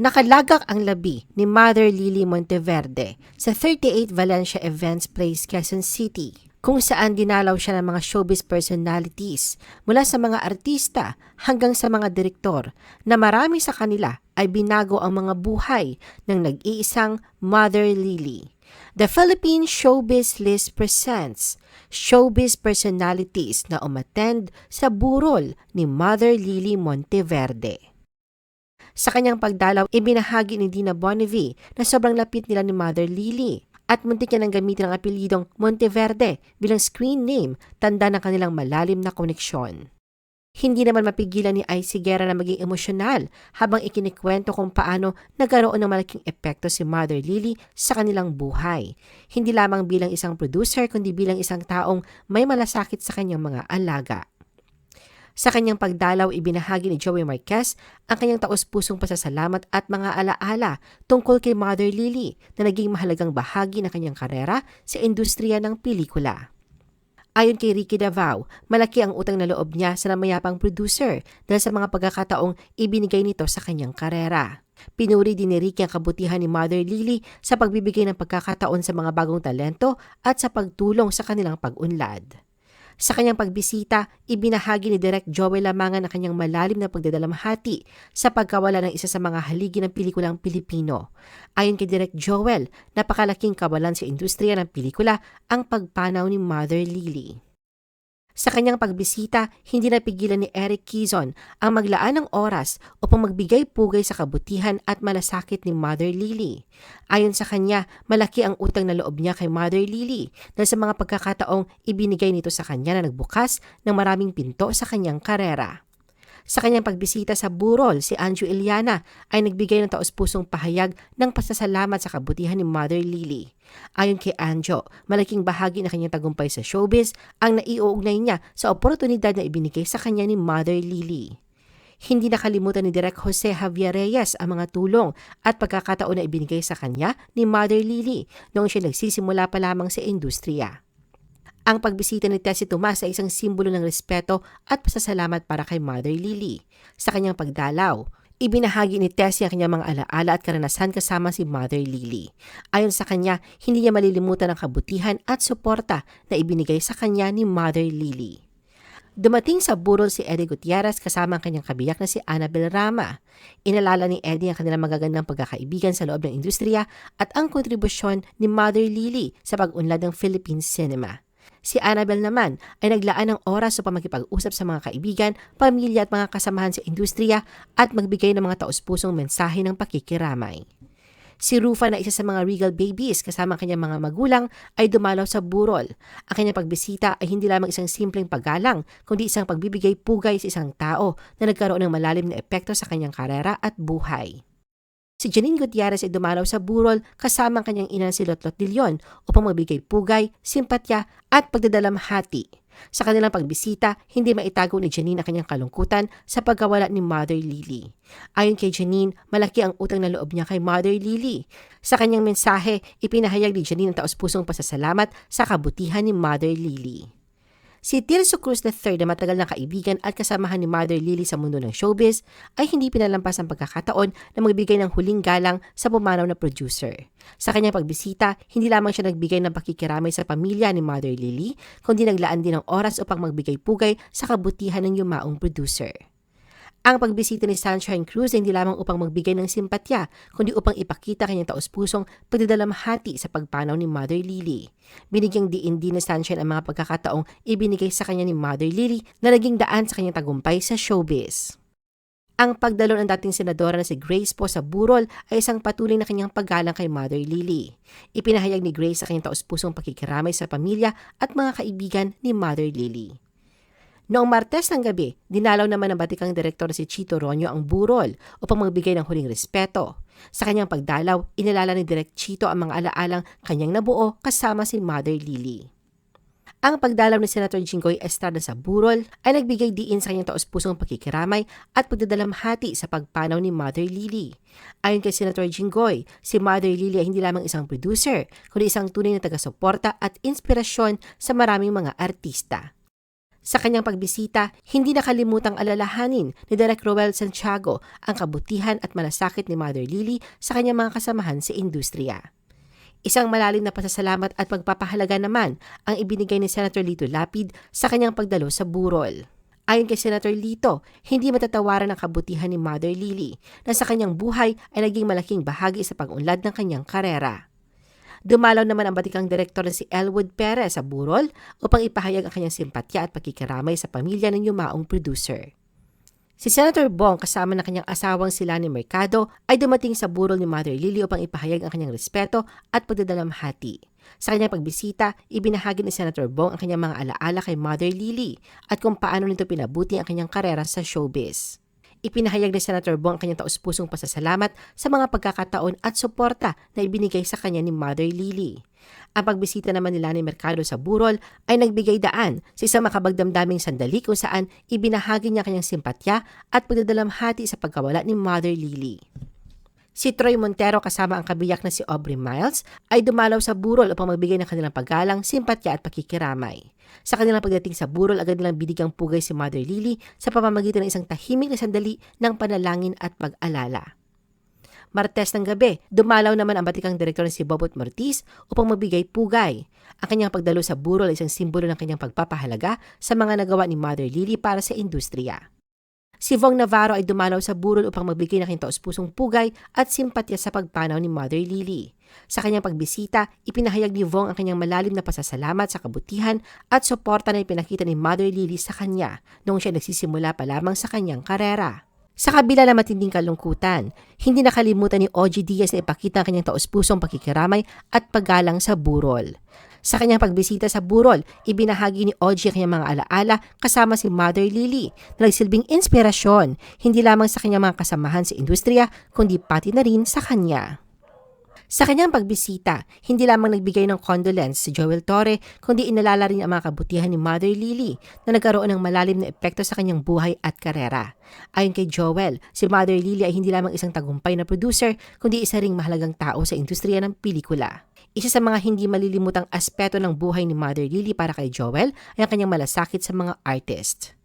Nakalagak ang labi ni Mother Lily Monteverde sa 38 Valencia Events Place, Quezon City, kung saan dinalaw siya ng mga showbiz personalities mula sa mga artista hanggang sa mga direktor na marami sa kanila ay binago ang mga buhay ng nag-iisang Mother Lily. The Philippine Showbiz List presents showbiz personalities na umattend sa burol ni Mother Lily Monteverde. Sa kanyang pagdalaw, ibinahagi ni Dina Bonnevie na sobrang lapit nila ni Mother Lily at muntik niya nang gamitin ang apelidong Monteverde bilang screen name, tanda ng kanilang malalim na koneksyon. Hindi naman mapigilan ni Icy Guerra na maging emosyonal habang ikinikwento kung paano nagkaroon ng malaking epekto si Mother Lily sa kanilang buhay. Hindi lamang bilang isang producer kundi bilang isang taong may malasakit sa kanyang mga alaga. Sa kanyang pagdalaw, ibinahagi ni Joey Marquez ang kanyang taos-pusong pasasalamat at mga alaala tungkol kay Mother Lily na naging mahalagang bahagi ng kanyang karera sa industriya ng pelikula. Ayon kay Ricky Davao, malaki ang utang na loob niya sa namayapang producer dahil sa mga pagkakataong ibinigay nito sa kanyang karera. Pinuri din ni Ricky ang kabutihan ni Mother Lily sa pagbibigay ng pagkakataon sa mga bagong talento at sa pagtulong sa kanilang pag-unlad. Sa kanyang pagbisita, ibinahagi ni Direk Joel Lamangan ang kanyang malalim na pagdadalamhati sa pagkawala ng isa sa mga haligi ng pelikulang Pilipino. Ayon kay Direk Joel, napakalaking kawalan sa industriya ng pelikula ang pagpanaw ni Mother Lily. Sa kanyang pagbisita, hindi napigilan ni Eric Kizon ang maglaan ng oras upang magbigay pugay sa kabutihan at malasakit ni Mother Lily. Ayon sa kanya, malaki ang utang na loob niya kay Mother Lily dahil sa mga pagkakataong ibinigay nito sa kanya na nagbukas ng maraming pinto sa kanyang karera. Sa kanyang pagbisita sa Burol, si Anju Iliana ay nagbigay ng taos-pusong pahayag ng pasasalamat sa kabutihan ni Mother Lily. Ayon kay Anjo, malaking bahagi ng kanyang tagumpay sa showbiz ang naiuugnay niya sa oportunidad na ibinigay sa kanya ni Mother Lily. Hindi nakalimutan ni Direk Jose Javier Reyes ang mga tulong at pagkakataon na ibinigay sa kanya ni Mother Lily noong siya nagsisimula pa lamang sa industriya. Ang pagbisita ni Tessie Tomas ay isang simbolo ng respeto at pasasalamat para kay Mother Lily. Sa kanyang pagdalaw, ibinahagi ni Tessie ang kanyang mga alaala at karanasan kasama si Mother Lily. Ayon sa kanya, hindi niya malilimutan ang kabutihan at suporta na ibinigay sa kanya ni Mother Lily. Dumating sa burol si Eddie Gutierrez kasama ang kanyang kabiyak na si Annabel Rama. Inalala ni Eddie ang kanilang magagandang pagkakaibigan sa loob ng industriya at ang kontribusyon ni Mother Lily sa pag-unlad ng Philippine cinema. Si Annabel naman ay naglaan ng oras upang makipag-usap sa mga kaibigan, pamilya at mga kasamahan sa industriya at magbigay ng mga taus-pusong mensahe ng pakikiramay. Si Rufa na isa sa mga regal babies kasama ang kanyang mga magulang ay dumalaw sa burol. Ang kanyang pagbisita ay hindi lamang isang simpleng paggalang, kundi isang pagbibigay pugay sa isang tao na nagkaroon ng malalim na epekto sa kanyang karera at buhay. Si Janine Gutierrez ay dumalaw sa burol kasama ang kanyang ina si Lotlot de Leon upang magbigay pugay, simpatya at pagdadalamhati. Sa kanilang pagbisita, hindi maitago ni Janine ang kanyang kalungkutan sa pagkawala ni Mother Lily. Ayon kay Janine, malaki ang utang na loob niya kay Mother Lily. Sa kanyang mensahe, ipinahayag ni Janine ang taos-pusong pasasalamat sa kabutihan ni Mother Lily. Si Tirso Cruz III na matagal na kaibigan at kasamahan ni Mother Lily sa mundo ng showbiz ay hindi pinalampas ang pagkakataon na magbigay ng huling galang sa pumanaw na producer. Sa kanyang pagbisita, hindi lamang siya nagbigay ng pakikiramay sa pamilya ni Mother Lily, kundi naglaan din ng oras upang magbigay pugay sa kabutihan ng yumaong producer. Ang pagbisita ni Sunshine Cruz hindi lamang upang magbigay ng simpatya, kundi upang ipakita kanyang taus-pusong pagdadalamhati sa pagpanaw ni Mother Lily. Binigyang diin din ni Sunshine ang mga pagkakataong ibinigay sa kanya ni Mother Lily na naging daan sa kanyang tagumpay sa showbiz. Ang pagdalo ng dating senadora na si Grace po sa burol ay isang patuloy na kanyang paggalang kay Mother Lily. Ipinahayag ni Grace sa kanyang taus-pusong pakikiramay sa pamilya at mga kaibigan ni Mother Lily. Noong Martes ng gabi, dinalaw naman ng batikang direktor si Chito Ronyo ang burol upang magbigay ng huling respeto. Sa kanyang pagdalaw, inalala ni Direk Chito ang mga alaalang kanyang nabuo kasama si Mother Lily. Ang pagdalaw ni Senator Jinggoy Estrada sa burol ay nagbigay diin sa kanyang taos-pusong pakikiramay at pagdadalamhati sa pagpanaw ni Mother Lily. Ayon kay Senator Jinggoy, si Mother Lily ay hindi lamang isang producer, kundi isang tunay na taga-suporta at inspirasyon sa maraming mga artista. Sa kanyang pagbisita, hindi nakalimutang alalahanin ni Derek Roel Santiago ang kabutihan at malasakit ni Mother Lily sa kanyang mga kasamahan sa industriya. Isang malalim na pasasalamat at pagpapahalaga naman ang ibinigay ni Senator Lito Lapid sa kanyang pagdalo sa burol. Ayon kay Senator Lito, hindi matatawaran ang kabutihan ni Mother Lily na sa kanyang buhay ay naging malaking bahagi sa pag-unlad ng kanyang karera. Dumalaw naman ang batikang direktor na si Elwood Perez sa Burol upang ipahayag ang kanyang simpatya at pakikiramay sa pamilya ng yumaong producer. Si Senator Bong kasama ng kanyang asawang sila ni Mercado ay dumating sa burol ni Mother Lily upang ipahayag ang kanyang respeto at pagdadalamhati. Sa kanyang pagbisita, ibinahagi ni Senator Bong ang kanyang mga alaala kay Mother Lily at kung paano nito pinabuti ang kanyang karera sa showbiz. Ipinahayag ni Senator Bong ang kanyang taus-pusong pasasalamat sa mga pagkakataon at suporta na ibinigay sa kanya ni Mother Lily. Ang pagbisita naman nila ni Mercado sa Burol ay nagbigay daan sa isang makabagdamdaming sandali kung saan ibinahagi niya kanyang simpatya at pagdadalamhati sa pagkawala ni Mother Lily. Si Troy Montero kasama ang kabiyak na si Aubrey Miles ay dumalaw sa burol upang magbigay ng kanilang paggalang, simpatya at pakikiramay. Sa kanilang pagdating sa burol, agad nilang binigang pugay si Mother Lily sa pamamagitan ng isang tahimik na sandali ng panalangin at pag-alala. Martes ng gabi, dumalaw naman ang batikang direktor na si Bobot Mortiz upang magbigay pugay. Ang kanyang pagdalo sa burol ay isang simbolo ng kanyang pagpapahalaga sa mga nagawa ni Mother Lily para sa industriya. Si Vong Navarro ay dumalaw sa burol upang magbigay ng kanyang taus-pusong pugay at simpatya sa pagpanaw ni Mother Lily. Sa kanyang pagbisita, ipinahayag ni Vong ang kanyang malalim na pasasalamat sa kabutihan at suporta na ipinakita ni Mother Lily sa kanya noong siya nagsisimula pa lamang sa kanyang karera. Sa kabila ng matinding kalungkutan, hindi nakalimutan ni OG Diaz na ipakita ang kanyang taus-pusong pakikiramay at paggalang sa burol. Sa kanyang pagbisita sa burol, ibinahagi ni OG ang kanyang mga alaala kasama si Mother Lily na nagsilbing inspirasyon hindi lamang sa kanyang mga kasamahan sa industriya kundi pati na rin sa kanya. Sa kanyang pagbisita, hindi lamang nagbigay ng condolence si Joel Torre, kundi inalala rin ang mga kabutihan ni Mother Lily na nagkaroon ng malalim na epekto sa kanyang buhay at karera. Ayon kay Joel, si Mother Lily ay hindi lamang isang tagumpay na producer, kundi isa ring mahalagang tao sa industriya ng pelikula. Isa sa mga hindi malilimutang aspeto ng buhay ni Mother Lily para kay Joel ay ang kanyang malasakit sa mga artist.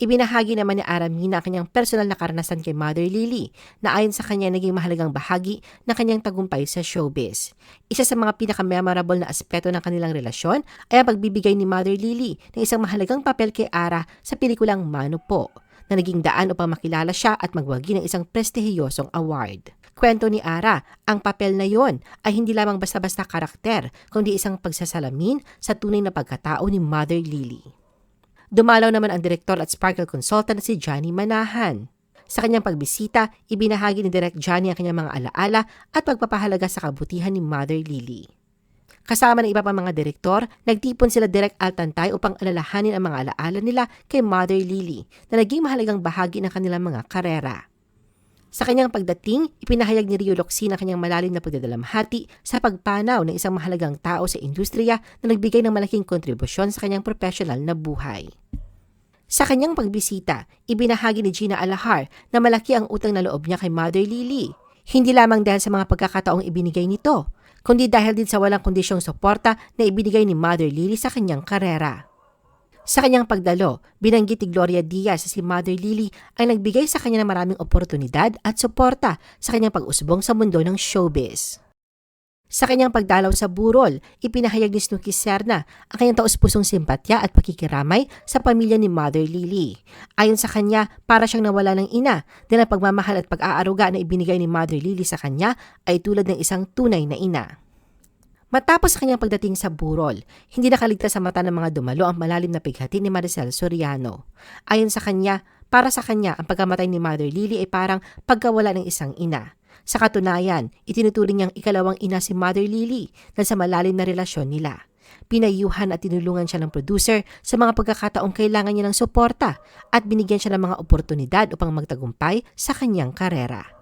Ibinahagi naman ni Aramina ang kanyang personal na karanasan kay Mother Lily na ayon sa kanya naging mahalagang bahagi ng kanyang tagumpay sa showbiz. Isa sa mga pinaka-memorable na aspeto ng kanilang relasyon ay ang pagbibigay ni Mother Lily ng isang mahalagang papel kay Ara sa pelikulang Mano Po na naging daan upang makilala siya at magwagi ng isang prestihiyosong award. Kwento ni Ara, ang papel na yon ay hindi lamang basta-basta karakter, kundi isang pagsasalamin sa tunay na pagkatao ni Mother Lily. Dumalaw naman ang direktor at Sparkle consultant na si Johnny Manahan. Sa kanyang pagbisita, ibinahagi ni Direk Johnny ang kanyang mga alaala at pagpapahalaga sa kabutihan ni Mother Lily. Kasama ng iba pang mga direktor, nagtipon sila Direk Altantay upang alalahanin ang mga alaala nila kay Mother Lily na naging mahalagang bahagi ng kanilang mga karera. Sa kanyang pagdating, ipinahayag ni Rio Locsin ang kanyang malalim na pagdadalamhati sa pagpanaw ng isang mahalagang tao sa industriya na nagbigay ng malaking kontribusyon sa kanyang professional na buhay. Sa kanyang pagbisita, ibinahagi ni Gina Alahar na malaki ang utang na loob niya kay Mother Lily. Hindi lamang dahil sa mga pagkakataong ibinigay nito, kundi dahil din sa walang kondisyong suporta na ibinigay ni Mother Lily sa kanyang karera. Sa kanyang pagdalo, binanggit ni Gloria Diaz sa si Mother Lily ay nagbigay sa kanya ng maraming oportunidad at suporta sa kanyang pag-usbong sa mundo ng showbiz. Sa kanyang pagdalaw sa burol, ipinahayag ni Snooki Serna ang kanyang taus-pusong simpatya at pakikiramay sa pamilya ni Mother Lily. Ayon sa kanya, para siyang nawala ng ina dahil ang pagmamahal at pag-aaruga na ibinigay ni Mother Lily sa kanya ay tulad ng isang tunay na ina. Matapos kanyang pagdating sa burol, hindi nakaligtas sa mata ng mga dumalo ang malalim na pighati ni Maricel Soriano. Ayon sa kanya, para sa kanya, ang pagkamatay ni Mother Lily ay parang pagkawala ng isang ina. Sa katunayan, itinuturing niyang ikalawang ina si Mother Lily dahil sa malalim na relasyon nila. Pinayuhan at tinulungan siya ng producer sa mga pagkakataong kailangan niya ng suporta at binigyan siya ng mga oportunidad upang magtagumpay sa kanyang karera.